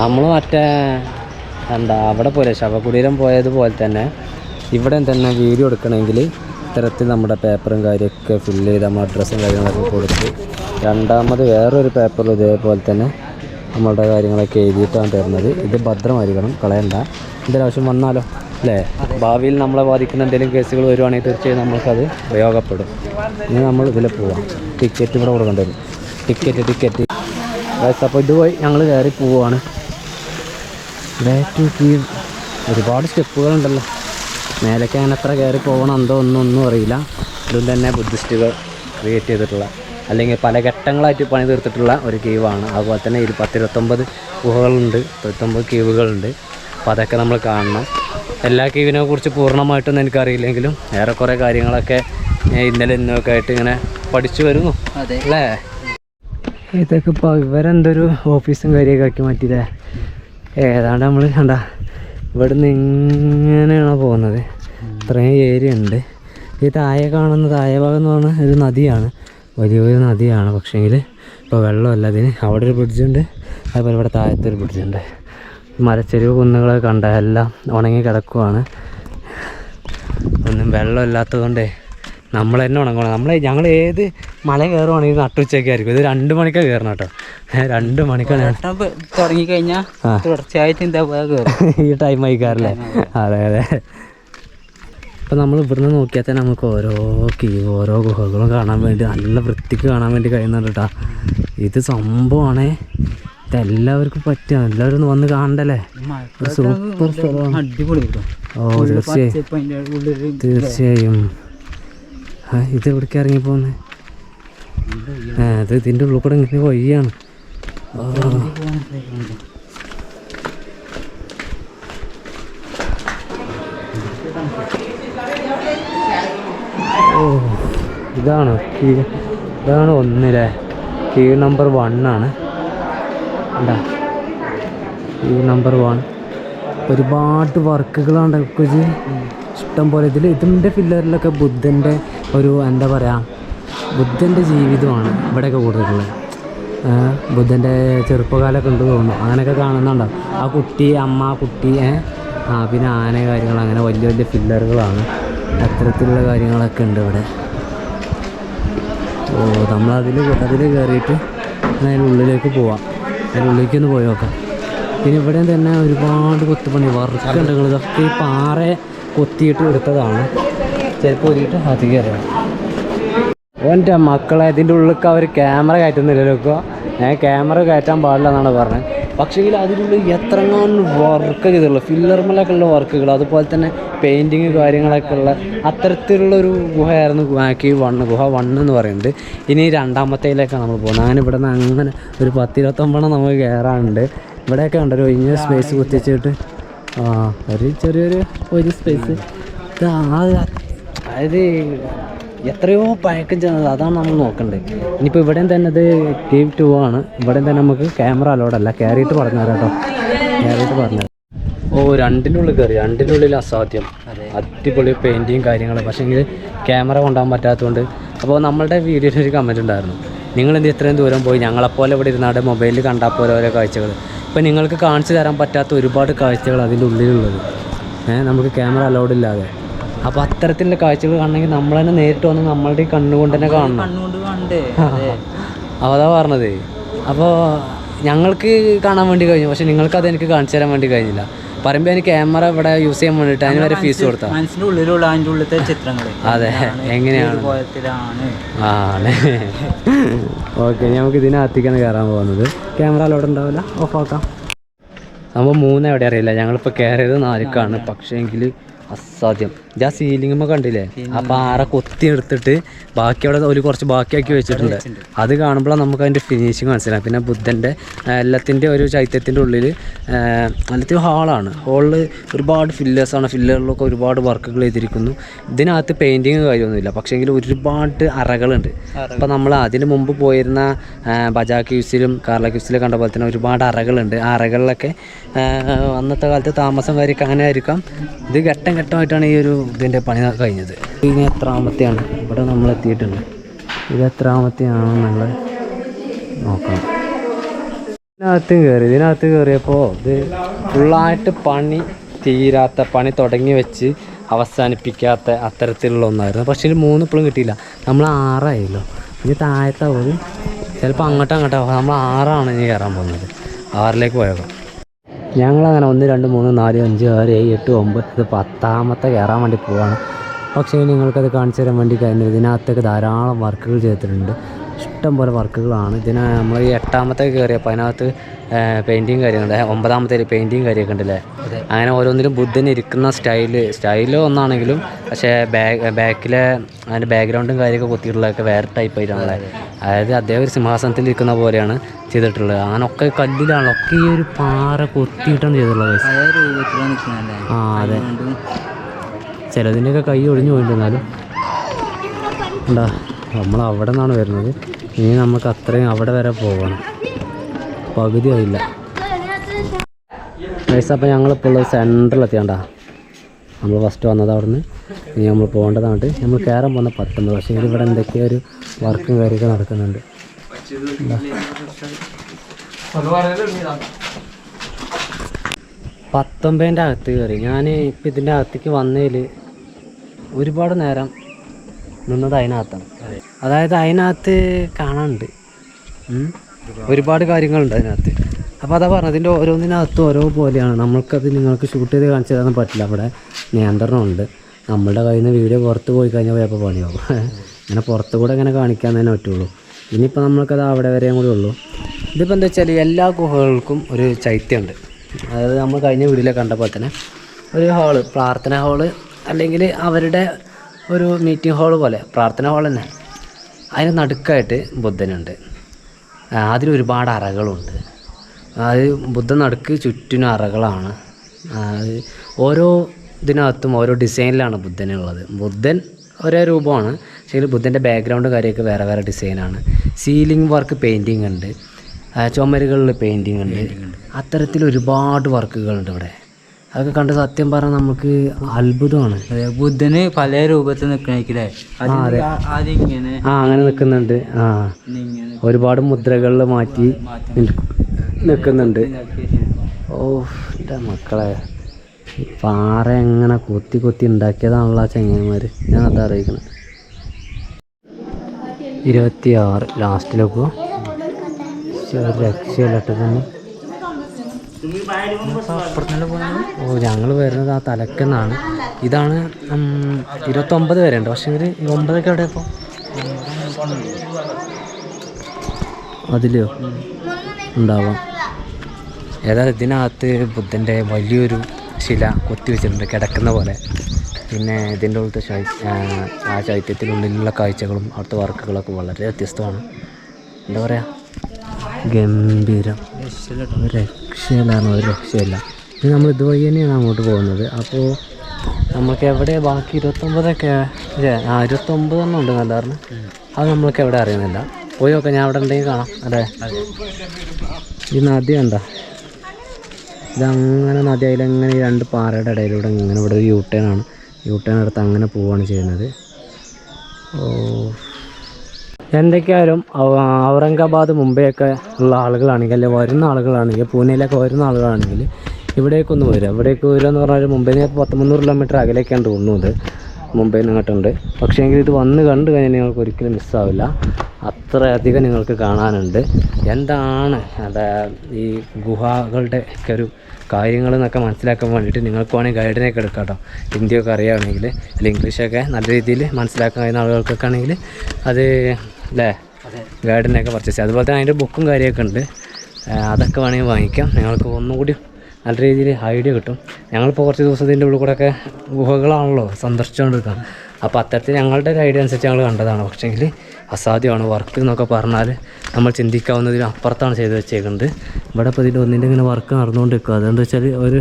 നമ്മൾ മറ്റേ എന്താ അവിടെ പോലെ ശവകുടീരം പോയതുപോലെ തന്നെ ഇവിടെ തന്നെ വീഡിയോ എടുക്കണമെങ്കിൽ ഇത്തരത്തിൽ നമ്മുടെ പേപ്പറും കാര്യമൊക്കെ ഫില്ല് ചെയ്ത് നമ്മൾ അഡ്രസ്സും കാര്യങ്ങളൊക്കെ കൊടുത്ത് രണ്ടാമത് വേറൊരു പേപ്പറിൽ ഇതേപോലെ തന്നെ നമ്മളുടെ കാര്യങ്ങളൊക്കെ എഴുതിയിട്ടാണ് തരുന്നത്. ഇത് ഭദ്രമായിരിക്കണം കളയണ്ട. എന്തെങ്കിലും ആവശ്യം വന്നാലോ? അല്ലേ? ഭാവിയിൽ നമ്മളെ ബാധിക്കുന്ന എന്തെങ്കിലും കേസുകൾ വരുവാണെങ്കിൽ തീർച്ചയായും നമ്മൾക്കത് ഉപയോഗപ്പെടും. ഇനി നമ്മൾ ഇതിൽ പോവാം. ടിക്കറ്റ് ഇവിടെ കൊടുക്കേണ്ടി വരും. ടിക്കറ്റ് ടിക്കറ്റ് അപ്പോൾ ഇത് പോയി ഞങ്ങൾ കയറി പോവുകയാണ് ഒരുപാട് സ്റ്റെപ്പുകളുണ്ടല്ലോ മേലേക്ക് അങ്ങനെ എത്ര കയറി പോകണം എന്തോ ഒന്നും ഒന്നും അറിയില്ല. ഇതും തന്നെ ബുദ്ധിസ്റ്റുകൾ ക്രിയേറ്റ് ചെയ്തിട്ടുള്ള അല്ലെങ്കിൽ പല ഘട്ടങ്ങളായിട്ട് പണി തീർത്തിട്ടുള്ള ഒരു കീവാണ് അതുപോലെ തന്നെ ഇരു പത്തിരുപത്തൊമ്പത് ഗുഹകളുണ്ട്. ഇരുപത്തൊമ്പത് കീവുകളുണ്ട് അപ്പോൾ അതൊക്കെ നമ്മൾ കാണണം. എല്ലാ കീവിനെ കുറിച്ച് പൂർണമായിട്ടൊന്നും എനിക്കറിയില്ലെങ്കിലും ഏറെക്കുറെ കാര്യങ്ങളൊക്കെ ഇന്നലെ ഇന്നൊക്കെ ആയിട്ട് ഇങ്ങനെ പഠിച്ചു വരുന്നു. അല്ലേ? ഇതൊക്കെ ഇപ്പോൾ ഇവരെന്തൊരു ഓഫീസും കാര്യമൊക്കെ ആക്കി മാറ്റിയതേ? ഏതാണ്ട് നമ്മൾ കണ്ട ഇവിടുന്ന് ഇങ്ങനെയാണ് പോകുന്നത്? ഇത്രയും ഏരിയ ഉണ്ട്. ഈ താഴെ കാണുന്ന താഴെ ഭാഗം എന്ന് പറഞ്ഞാൽ ഒരു നദിയാണ്. വലിയൊരു നദിയാണ് പക്ഷേങ്കിൽ ഇപ്പോൾ വെള്ളമല്ല അതിന്. അവിടെ ഒരു ബ്രിഡ്ജുണ്ട് അതുപോലെ ഇവിടെ താഴത്തെ ഒരു ബ്രിഡ്ജുണ്ട് മരച്ചെരുവ് കുന്നുകളൊക്കെ കണ്ട എല്ലാം ഉണങ്ങി കിടക്കുവാണ്. ഒന്നും വെള്ളമില്ലാത്തതുകൊണ്ടേ നമ്മൾ തന്നെ ഉണങ്ങണം. നമ്മൾ ഞങ്ങൾ ഏത് മല കയറുവാണെങ്കിൽ നട്ടുച്ചയ്ക്ക് ആയിരിക്കും ഇത് രണ്ട് മണിക്കാണ് കയറണം കേട്ടോ. രണ്ട് മണിക്കാണ് തുടങ്ങിക്കഴിഞ്ഞാൽ. തുടർച്ചയായിട്ട് എന്താ ഈ ടൈം ആയിക്കാറില്ലേ? അതെ അതെ. ഇപ്പം നമ്മൾ ഇവിടുന്ന് നോക്കിയാൽ തന്നെ നമുക്ക് ഓരോ കീ ഓരോ ഗുഹകളും കാണാൻ വേണ്ടി നല്ല വൃത്തിക്ക് കാണാൻ വേണ്ടി കഴിയുന്നുണ്ട് കേട്ടോ. ഇത് സംഭവമാണേ ഇതെല്ലാവർക്കും പറ്റുക എല്ലാവരും ഒന്ന് വന്ന് കാണണ്ടല്ലേ? സൂപ്പർ സ്ഥലമാണ് ഓ തീർച്ചയായും. തീർച്ചയായും. ആ ഇത് എവിടേക്ക് പോകുന്നത് ആ അത് ഇതിന്റെ ഉള്ളിൽ കൂടെ ഇങ്ങനെ വഴിയാണ് ഓ ഇതാണോ? ഇതാണ് ഒന്നില്ലേ കീ നമ്പർ വണ്ണാണ്. എന്താ ഈ നമ്പർ വൺ ഒരുപാട് വർക്കുകളാണ് കുജി ഇഷ്ടം പോലെ ഇതിൽ ഇതിന്റെ പില്ലറിലൊക്കെ ബുദ്ധന്റെ ഒരു എന്താ പറയുക ബുദ്ധന്റെ ജീവിതമാണ് ഇവിടെയൊക്കെ കൂടുതലുള്ളത്. ബുദ്ധന്റെ ചെറുപ്പകാലമൊക്കെ ഉണ്ട് തോന്നുന്നു. അങ്ങനെയൊക്കെ കാണുന്നുണ്ടാവും ആ കുട്ടി അമ്മ കുട്ടി ആ പിന്നെ ആന കാര്യങ്ങൾ അങ്ങനെ വലിയ വലിയ പില്ലറുകളാണ് അത്തരത്തിലുള്ള കാര്യങ്ങളൊക്കെ ഉണ്ട് ഇവിടെ. ഓ നമ്മളതിൽ അതിൽ കയറിയിട്ട് അതിനുള്ളിലേക്ക് പോവാം. അതിനുള്ളിലേക്ക് ഉള്ളിലേക്കൊന്ന് പോയി നോക്കാം. പിന്നെ ഇവിടെ തന്നെ ഒരുപാട് കൊത്തുപണി വർക്കുണ്ട് ഇതൊക്കെ ഈ പാറ കൊത്തിയിട്ട് എടുത്തതാണ്. ചിലപ്പോൾ ഒരുട്ട് അതി കയറാം ഓന്റെ മക്കളെ ഇതിന്റെ ഉള്ളിലേക്ക് അവർ ക്യാമറ കയറ്റുന്നില്ലല്ലോ ഞാൻ ക്യാമറ കയറ്റാൻ പാടില്ല എന്നാണ് പറഞ്ഞത്. പക്ഷേങ്കിൽ അതിനുള്ളിൽ എത്രങ്ങാണ്ട് വർക്ക് ചെയ്തുള്ളൂ ഫില്ലർമലൊക്കെ ഉള്ള വർക്കുകൾ അതുപോലെ തന്നെ പെയിന്റിങ് കാര്യങ്ങളൊക്കെ ഉള്ള അത്തരത്തിലുള്ളൊരു ഗുഹയായിരുന്നു ബാക്കി വണ്ണ്. ഗുഹ വണ്ണ് എന്ന് പറയുന്നത്. ഇനി രണ്ടാമത്തേലേക്കാണ് നമ്മൾ പോകുന്നത്. അങ്ങനെ ഇവിടെ നിന്ന് അങ്ങനെ ഒരു പത്തിരുപത്തൊമ്പണം നമുക്ക് കയറാനുണ്ട്. ഇവിടെയൊക്കെ ഉണ്ട് ഒരു ഒഴിഞ്ഞ സ്പേസ് കുത്തിച്ചിട്ട് ആ ഒരു ചെറിയൊരു ഒരു സ്പേസ് അതായത് എത്രയോ പഴക്കം ചെന്നത് അതാണ് നമ്മൾ നോക്കേണ്ടത്. ഇനിയിപ്പോൾ ഇവിടെ തന്നെ ഇത് ടീം ടു ആണ്. ഇവിടെ തന്നെ നമുക്ക് ക്യാമറ അലോഡല്ല കയറിയിട്ട് പറഞ്ഞു തരാം കേട്ടോ. കയറിയിട്ട് പറഞ്ഞു ഓ രണ്ടിന്റെ ഉള്ളിൽ കയറി. രണ്ടിന്റെ ഉള്ളിൽ അസാധ്യം അടിപൊളി പെയിന്റിങ് കാര്യങ്ങൾ പക്ഷേ എങ്കിൽ ക്യാമറ കൊണ്ടുപോകാൻ പറ്റാത്തതുകൊണ്ട് അപ്പോൾ നമ്മളുടെ വീഡിയോയിൽ ഒരു കമന്റ് ഉണ്ടായിരുന്നു. നിങ്ങൾ എന്ത് ഇത്രയും ദൂരം പോയി? ഞങ്ങളെപ്പോലെ ഇവിടെ ഇരുന്നാടെ മൊബൈലിൽ കണ്ടാൽ പോലെ ഓരോ കാഴ്ചകൾ ഇപ്പം നിങ്ങൾക്ക് കാണിച്ചു തരാൻ പറ്റാത്ത ഒരുപാട് കാഴ്ചകൾ അതിന്റെ ഉള്ളിലുള്ളത്. ഏഹ് നമുക്ക് ക്യാമറ അലൗഡ് ഇല്ലാതെ. അപ്പോൾ അത്തരത്തിലുള്ള കാഴ്ചകൾ കാണണമെങ്കിൽ നമ്മൾ തന്നെ നേരിട്ട് വന്ന് നമ്മളുടെ ഈ കണ്ണുകൊണ്ട് തന്നെ കാണണം. അപ്പോൾ അതാ. പറഞ്ഞത്. അപ്പോൾ ഞങ്ങൾക്ക് കാണാൻ വേണ്ടി കഴിഞ്ഞു. പക്ഷെ നിങ്ങൾക്ക് അത് എനിക്ക് കാണിച്ചു തരാൻ വേണ്ടി കഴിഞ്ഞില്ല. പറയുമ്പോൾ എനിക്ക് ക്യാമറ ഇവിടെ യൂസ് ചെയ്യാൻ വേണ്ടിട്ട് അതിന് വരെ ഫീസ് കൊടുത്താൽ മനസ്സിന്റെ ഉള്ളിലുള്ള അതിന്റെ ഉള്ളിലത്തെ ചിത്രങ്ങൾ അതെ എങ്ങനെയാണ്? ആണ്. ഓക്കെ നമുക്ക് ഇതിനകത്തേക്കാണ് കയറാൻ പോകുന്നത്. ക്യാമറ അലോട്ട് ഉണ്ടാവില്ല. ഓഫ് ആക്കാം. നമ്മൾ മൂന്ന് എവിടെ അറിയില്ല. ഞങ്ങളിപ്പോൾ കയറിയത് നാലുക്കാണ്. പക്ഷേ എങ്കിൽ അസാധ്യം. ഞാൻ സീലിംഗ് കണ്ടില്ലേ? ആ പാറ കൊത്തി എടുത്തിട്ട് ബാക്കി അവിടെ ഒരു കുറച്ച് ബാക്കിയാക്കി വെച്ചിട്ടുണ്ട്. അത് കാണുമ്പോഴാണ് നമുക്ക് അതിന്റെ ഫിനിഷിങ് മനസ്സിലാകും പിന്നെ ബുദ്ധന്റെ എല്ലാത്തിന്റെ ഒരു ചൈത്യത്തിന്റെ ഉള്ളിൽ എല്ലാത്തിനും ഹാളാണ് ഹാളിൽ ഒരുപാട് ഫില്ലേഴ്സാണ് ഫില്ലറിലൊക്കെ ഒരുപാട് വർക്കുകൾ ചെയ്തിരിക്കുന്നു. ഇതിനകത്ത് പെയിന്റിങ് കാര്യമൊന്നുമില്ല. പക്ഷേങ്കിൽ ഒരുപാട് അറകളുണ്ട്. അപ്പോൾ നമ്മൾ അതിന് മുമ്പ് പോയിരുന്ന ബജാ ക്യൂസിലും കാർല ക്യൂസിലും കണ്ട പോലെ തന്നെ ഒരുപാട് അറകളുണ്ട്. ആ അറകളിലൊക്കെ അന്നത്തെ കാലത്ത് താമസം കാര്യമൊക്കെ അങ്ങനെ ആയിരിക്കാം. ഇത് ഘട്ടം ഘട്ടമായിട്ടാണ് ഈ ഒരു ഇതിന്റെ പണി കഴിഞ്ഞത്. ഇനി എത്രാമത്തെയാണ്? ഇവിടെ നമ്മൾ എത്തിയിട്ടുണ്ട്. ഇത് എത്രാമത്തെയാണെന്നുള്ളത് നോക്കണം. ഇതിനകത്ത് കയറി ഇതിനകത്ത് കയറിയപ്പോൾ ഇത് ഫുള്ളായിട്ട് പണി തീരാത്ത പണി തുടങ്ങി വെച്ച് അവസാനിപ്പിക്കാത്ത അത്തരത്തിലുള്ള ഒന്നായിരുന്നു. പക്ഷേ ഇതിൽ മൂന്ന് ഇപ്പോഴും കിട്ടിയില്ല. നമ്മൾ ആറായല്ലോ. ഇനി താഴത്തെ പോയി ചിലപ്പോൾ അങ്ങോട്ടും അങ്ങോട്ടും നമ്മൾ ആറാണ് ഇനി കയറാൻ പോകുന്നത്. ആറിലേക്ക് പോയേക്കാം. ഞങ്ങളങ്ങനെ ഒന്ന് രണ്ട് മൂന്ന് നാല് അഞ്ച് ആറ് ഏഴ് എട്ട് ഒമ്പത് ഇത് പത്താമത്തെ കയറാൻ വേണ്ടി പോവാണ്. പക്ഷേ നിങ്ങൾക്കത് കാണിച്ചു തരാൻ വേണ്ടി കഴിഞ്ഞു ഇതിനകത്തൊക്കെ ധാരാളം വർക്കുകൾ ചെയ്തിട്ടുണ്ട്. ഇഷ്ടം പോലെ വർക്കുകളാണ്. ഇതിന് നമ്മൾ ഈ എട്ടാമത്തെ കയറിയപ്പോൾ അതിനകത്ത് പെയിന്റിങ് കാര്യങ്ങളുണ്ട്. ഒമ്പതാമത്തെ പെയിന്റിങ് കാര്യമൊക്കെ ഉണ്ടല്ലേ? അങ്ങനെ ഓരോന്നിലും ബുദ്ധൻ ഇരിക്കുന്ന സ്റ്റൈൽ സ്റ്റൈൽ ഒന്നാണെങ്കിലും പക്ഷേ ബാക്ക് ബാക്കിലെ അതിന്റെ ബാക്ക്ഗ്രൗണ്ടും കാര്യമൊക്കെ കൊത്തിയിട്ടുള്ളതൊക്കെ വേറെ ടൈപ്പ് ആയിട്ടാണല്ലേ അതായത് അദ്ദേഹം ഒരു സിംഹാസനത്തിൽ ഇരിക്കുന്ന പോലെയാണ് ചെയ്തിട്ടുള്ളത്. അങ്ങനെ ഒക്കെ കല്ലിലാണ് ഒക്കെ ഈ ഒരു പാറ കൊത്തിയിട്ടാണ് ചെയ്തിട്ടുള്ളത് ആ അതെ. ചിലതിന്റെയൊക്കെ കൈ ഒഴിഞ്ഞു പോയിട്ടുണ്ടെന്നാലും എന്താ നമ്മൾ അവിടെ നിന്നാണ് വരുന്നത്. ഇനി നമുക്ക് അത്രയും അവിടെ വരെ പോകണം പകുതി ആയില്ല ഗൈസ് അപ്പോൾ ഞങ്ങളിപ്പോൾ ഉള്ളത് സെന്ററിലെത്തിയാണ്ടാ നമ്മൾ ഫസ്റ്റ് വന്നത് അവിടുന്ന്. ഇനി നമ്മൾ പോകേണ്ടതാണ്ട് നമ്മൾ കയറാൻ പോകുന്ന പത്തൊമ്പത് പക്ഷേ ഇവിടെ എന്തൊക്കെയോ ഒരു വർക്കും കാര്യമൊക്കെ നടക്കുന്നുണ്ട്? പത്തൊമ്പതിന്റെ അകത്ത് കയറി ഞാൻ ഇപ്പം ഇതിന്റെ അകത്തേക്ക് വന്നതിൽ ഒരുപാട് നേരം നിന്നത് അതിനകത്താണ്. അതായത് അതിനകത്ത് കാണാനുണ്ട്. ഒരുപാട് കാര്യങ്ങളുണ്ട് അതിനകത്ത്. അപ്പോൾ അതാ പറഞ്ഞത് അതിന്റെ ഓരോന്നിനകത്തും ഓരോ പോലെയാണ്. നമ്മൾക്കത് നിങ്ങൾക്ക് ഷൂട്ട് ചെയ്ത് കാണിച്ചു തരാൻ പറ്റില്ല. അവിടെ നിയന്ത്രണമുണ്ട്. നമ്മളുടെ കയ്യിൽ നിന്ന് വീഡിയോ പുറത്ത് പോയി കഴിഞ്ഞാൽ ചിലപ്പോൾ പണിയാവും. അങ്ങനെ പുറത്ത് കൂടെ ഇങ്ങനെ കാണിക്കാൻ തന്നെ പറ്റുള്ളൂ. ഇനിയിപ്പോൾ നമ്മൾക്കത് അവിടെ വരെയും കൂടി ഉള്ളൂ. ഇതിപ്പോൾ എന്താ വെച്ചാൽ എല്ലാ ഗുഹകൾക്കും ഒരു ചൈത്യമുണ്ട്. അതായത് നമ്മൾ കഴിഞ്ഞ വീഡിയോയിൽ കണ്ടപ്പോൾ തന്നെ ഒരു ഹാൾ പ്രാർത്ഥന ഹാൾ അല്ലെങ്കിൽ അവരുടെ ഒരു മീറ്റിംഗ് ഹാൾ പോലെ പ്രാർത്ഥന ഹാൾ തന്നെ. അതിന് നടുക്കായിട്ട് ബുദ്ധനുണ്ട്. അതിൽ ഒരുപാട് അറകളുണ്ട്. അത് ബുദ്ധൻ നടുക്ക് ചുറ്റിനും അറകളാണ്. ഓരോ ഇതിനകത്തും ഓരോ ഡിസൈനിലാണ് ബുദ്ധനുള്ളത്. ബുദ്ധൻ ഒരേ രൂപമാണ് പക്ഷേ ബുദ്ധന്റെ ബാക്ക്ഗ്രൗണ്ട് കാര്യമൊക്കെ വേറെ വേറെ ഡിസൈനാണ് സീലിംഗ് വർക്ക് പെയിന്റിങ് ഉണ്ട്. ചുമരുകളിൽ പെയിന്റിങ് ഉണ്ട്. അത്തരത്തിൽ ഒരുപാട് വർക്കുകളുണ്ട് ഇവിടെ. അതൊക്കെ കണ്ട് സത്യം പറഞ്ഞാൽ നമുക്ക് അത്ഭുതമാണ്. അതെ ബുദ്ധന് പല രൂപത്തിൽ നിൽക്കണേക്കില്ലേ ആ അങ്ങനെ നിൽക്കുന്നുണ്ട് ആ. ഒരുപാട് മുദ്രകളിൽ മാറ്റി നിൽക്ക്- നിൽക്കുന്നുണ്ട് ഓ എന്റെ മക്കളെ. പാറ എങ്ങനെ കൊത്തി കൊത്തി ഉണ്ടാക്കിയതാണല്ലോ ആ ചെങ്ങന്മാർ ഞാൻ അത് അതാ അറിയിക്കുന്നത് ഇരുപത്തിയാറ് ലാസ്റ്റിലൊക്കെ? ഒരു രക്ഷയില്ലട്ട് പോകുന്നത് ഓ ഞങ്ങൾ വരുന്നത് ആ തലക്കെന്നാണ്. ഇതാണ് ഇരുപത്തൊമ്പത് വരെ ഉണ്ട് പക്ഷേ ഒമ്പതൊക്കെ അവിടെ ഇപ്പോൾ അതിലെയോ ഉണ്ടാവാം? ഏതായാലും ഇതിനകത്ത് ബുദ്ധന്റെ വലിയൊരു ശില കൊത്തി വെച്ചിട്ടുണ്ട് കിടക്കുന്ന പോലെ. പിന്നെ ഇതിന്റെ ഉള്ളത്തെ ആ ചൈത്യത്തിനുള്ളിലുള്ള കാഴ്ചകളും അവിടുത്തെ വർക്കുകളൊക്കെ വളരെ വ്യത്യസ്തമാണ്. എന്താ പറയുക ഗംഭീരം. രക്ഷയിലാണ് ഒരു രക്ഷയില്ല. ഇനി നമ്മൾ ഇതുവഴി തന്നെയാണ് അങ്ങോട്ട് പോകുന്നത്. അപ്പോൾ നമുക്ക് എവിടെ ബാക്കി ഇരുപത്തൊമ്പതൊക്കെ ആ ഇരുപത്തൊമ്പതെണ്ണം ഉണ്ട് നല്ലതാണ് അത് നമ്മൾക്ക് എവിടെ അറിയുന്നില്ല. പോയി നോക്കാം ഞാൻ അവിടെ ഉണ്ടെങ്കിൽ കാണാം അല്ലേ? ഈ നദി കണ്ട? ഇതങ്ങനെ നദി അതിലങ്ങനെ ഈ രണ്ട് പാറയുടെ ഇടയിലൂടെ ഇങ്ങനെ ഇവിടെ ഒരു യൂ ടേൺ ആണ്. യൂ ടേൺ എടുത്ത് അങ്ങനെ പോവുകയാണ് ചെയ്യുന്നത്. ഓ എന്തൊക്കെയായാലും ഔറംഗാബാദ് മുംബൈയൊക്കെ ഉള്ള ആളുകളാണെങ്കിൽ അല്ലെങ്കിൽ വരുന്ന ആളുകളാണെങ്കിൽ പൂനെയിലൊക്കെ വരുന്ന ആളുകളാണെങ്കിൽ ഇവിടേക്കൊന്ന് വരിക. ഇവിടേക്ക് വരിക എന്ന് പറഞ്ഞാൽ മുംബൈയിൽ നിന്ന് പത്ത് മുന്നൂറ് കിലോമീറ്റർ അകലേക്കാണ് തോന്നുന്നത് മുംബൈയിൽ നിന്ന് പക്ഷേ എങ്കിൽ ഇത് വന്ന് കണ്ടു കഴിഞ്ഞാൽ നിങ്ങൾക്ക് ഒരിക്കലും മിസ്സാവില്ല അത്രയധികം നിങ്ങൾക്ക് കാണാനുണ്ട്. എന്താണ് അതായത് ഈ ഗുഹകളുടെ ഒക്കെ ഒരു കാര്യങ്ങൾ എന്നൊക്കെ മനസ്സിലാക്കാൻ വേണ്ടിയിട്ട് നിങ്ങൾക്ക് വേണമെങ്കിൽ ഗൈഡിനെയൊക്കെ എടുക്കാം കേട്ടോ. ഹിന്ദിയൊക്കെ അറിയുകയാണെങ്കിൽ അല്ലെങ്കിൽ ഇംഗ്ലീഷൊക്കെ നല്ല രീതിയിൽ മനസ്സിലാക്കാൻ കഴിയുന്ന ആളുകൾക്കൊക്കെ ആണെങ്കിൽ അത് അല്ലേ ഗാർഡനൊക്കെ പർച്ചേസ് ചെയ്യാം. അതുപോലെ തന്നെ അതിന്റെ ബുക്കും കാര്യമൊക്കെ ഉണ്ട്. അതൊക്കെ വേണമെങ്കിൽ വാങ്ങിക്കാം. ഞങ്ങൾക്ക് ഒന്നുകൂടി നല്ല രീതിയിൽ ഐഡിയ കിട്ടും. ഞങ്ങളിപ്പോൾ കുറച്ച് ദിവസത്തിന്റെ ഉള്ളിൽ കൂടെയൊക്കെ ഗുഹകളാണല്ലോ സന്ദർശിച്ചുകൊണ്ടിരിക്കുക അപ്പോൾ അത്തരത്തിൽ ഞങ്ങളുടെ ഒരു ഐഡിയ അനുസരിച്ച് ഞങ്ങൾ കണ്ടതാണ്. പക്ഷേങ്കിൽ അസാധ്യമാണ്. വർക്ക് എന്നൊക്കെ പറഞ്ഞാൽ നമ്മൾ ചിന്തിക്കാവുന്നതിന് അപ്പുറത്താണ് ചെയ്ത് വെച്ചേക്കുന്നത്. ഇവിടെ ഇപ്പോൾ ഇതിന്റെ ഒന്നിന്റെ ഇങ്ങനെ വർക്ക് നടന്നുകൊണ്ടിരിക്കുക അതെന്താ വെച്ചാൽ ഒരു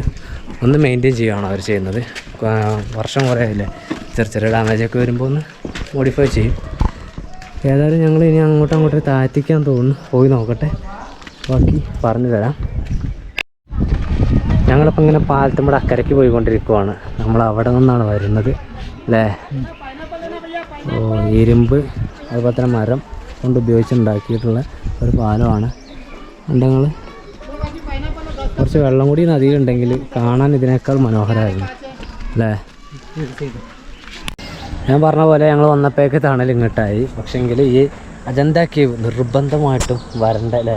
ഒന്ന് മെയിന്റെയിൻ ചെയ്യുകയാണ് അവർ ചെയ്യുന്നത്. വർഷം കുറേ ആയില്ലേ? ചെറിയ ചെറിയ ഡാമേജൊക്കെ വരുമ്പോൾ ഒന്ന് മോഡിഫൈ ചെയ്യും. ഏതായാലും ഞങ്ങൾ ഇനി അങ്ങോട്ടും അങ്ങോട്ടും താഴ്ത്തിക്കാൻ തോന്നുന്നു. പോയി നോക്കട്ടെ. ബാക്കി പറഞ്ഞു തരാം. ഞങ്ങളിപ്പോൾ ഇങ്ങനെ പാലത്തുമ്പോൾ അക്കരയ്ക്ക് പോയിക്കൊണ്ടിരിക്കുവാണ്. നമ്മൾ അവിടെ നിന്നാണ് വരുന്നത്. അല്ലേ? ഓ ഇരുമ്പ് അതുപോലെ തന്നെ മരം കൊണ്ട് ഉപയോഗിച്ചുണ്ടാക്കിയിട്ടുള്ള ഒരു പാലമാണ്. ഞങ്ങൾ കുറച്ച് വെള്ളം കൂടി നദിയിലുണ്ടെങ്കിൽ കാണാൻ ഇതിനേക്കാൾ മനോഹരമായിരുന്നു. അല്ലേ? ഞാൻ പറഞ്ഞ പോലെ ഞങ്ങൾ വന്നപ്പോഴേക്ക് തണൽ ഇങ്ങോട്ടായി. പക്ഷേങ്കിൽ ഈ അജന്ത കേവ് നിർബന്ധമായിട്ടും വരണ്ട അല്ലേ?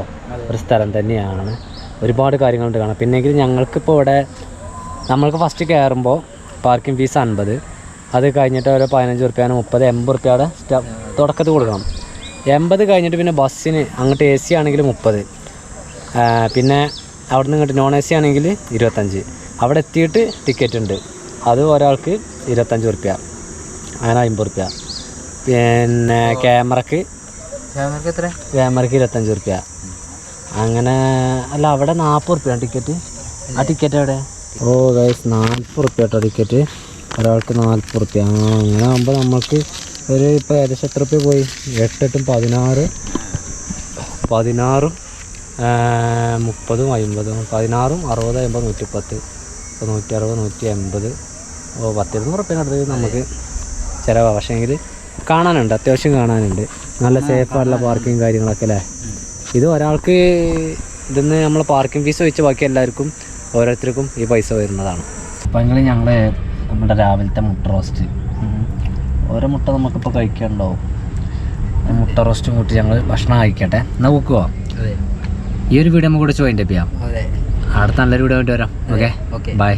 ഒരു സ്ഥലം തന്നെയാണ്. ഒരുപാട് കാര്യങ്ങളുണ്ട് കാണാം പിന്നെങ്കിൽ ഞങ്ങൾക്കിപ്പോൾ ഇവിടെ നമ്മൾക്ക് ഫസ്റ്റ് കയറുമ്പോൾ പാർക്കിംഗ് ഫീസ് അൻപത്. അത് കഴിഞ്ഞിട്ട് ഒരു പതിനഞ്ച് റുപ്യാണ് മുപ്പത് എൺപത് റുപ്യയുടെ തുടക്കത്തിൽ കൊടുക്കണം. എൺപത് കഴിഞ്ഞിട്ട് പിന്നെ ബസ്സിന് അങ്ങോട്ട് എ സി ആണെങ്കിൽ മുപ്പത്. പിന്നെ അവിടെ നിന്ന് ഇങ്ങോട്ട് നോൺ എ സി ആണെങ്കിൽ ഇരുപത്തഞ്ച്. അവിടെ എത്തിയിട്ട് ടിക്കറ്റ് ഉണ്ട്. അത് ഒരാൾക്ക് ഇരുപത്തഞ്ച് റുപ്യ അങ്ങനെ അമ്പത് റുപ്യ പിന്നെ ക്യാമറക്ക് ക്യാമറക്ക് എത്ര? ക്യാമറക്ക് ഇരുപത്തഞ്ച് റുപ്യ അങ്ങനെ അല്ല അവിടെ നാൽപ്പത് റുപ്യ ടിക്കറ്റ്. ആ ടിക്കറ്റ് എവിടെ? ഓ ഗൈസ് നാൽപ്പത് റുപ്യ കേട്ടോ ടിക്കറ്റ്. ഒരാൾക്ക് നാൽപ്പത് റുപ്യ ആ അങ്ങനെ ആകുമ്പോൾ നമ്മൾക്ക് ഒരു ഇപ്പോൾ ഏകദേശം എത്ര റുപ്യ പോയി? എട്ടെട്ടും പതിനാറ് പതിനാറും മുപ്പതും അമ്പതും പതിനാറും അറുപത് അമ്പത് നൂറ്റിപ്പത്ത് ഇപ്പോൾ നൂറ്റി അറുപത് നൂറ്റി എൺപത് ഓ പത്തിരുന്നൂറ് റുപ്യ അടുത്ത് നമുക്ക്. ചിലവാണ് പക്ഷേങ്കിൽ കാണാനുണ്ട്. അത്യാവശ്യം കാണാനുണ്ട്. നല്ല സേഫായിട്ടുള്ള പാർക്കിങ് കാര്യങ്ങളൊക്കെ അല്ലേ? ഇത് ഒരാൾക്ക് ഇതിന്ന് നമ്മൾ പാർക്കിംഗ് ഫീസ് വെച്ച് ബാക്കി എല്ലാവർക്കും ഓരോരുത്തർക്കും ഈ പൈസ വരുന്നതാണ്. അപ്പോൾ നിങ്ങൾ ഞങ്ങൾ നമ്മുടെ രാവിലത്തെ മുട്ട റോസ്റ്റ് ഓരോ മുട്ട നമുക്കിപ്പോൾ കഴിക്കാനുണ്ടാവും ആ മുട്ട റോസ്റ്റും കൂട്ടി ഞങ്ങൾ ഭക്ഷണം കഴിക്കട്ടെ. എന്നാൽ നോക്കുവോ അതെ. ഈ ഒരു വീഡിയോ നമുക്ക് കൂടെ ചോയിന്റെ ചെയ്യാം. അടുത്ത നല്ലൊരു വീഡിയോ ആയിട്ട് വരാം. Okay okay bye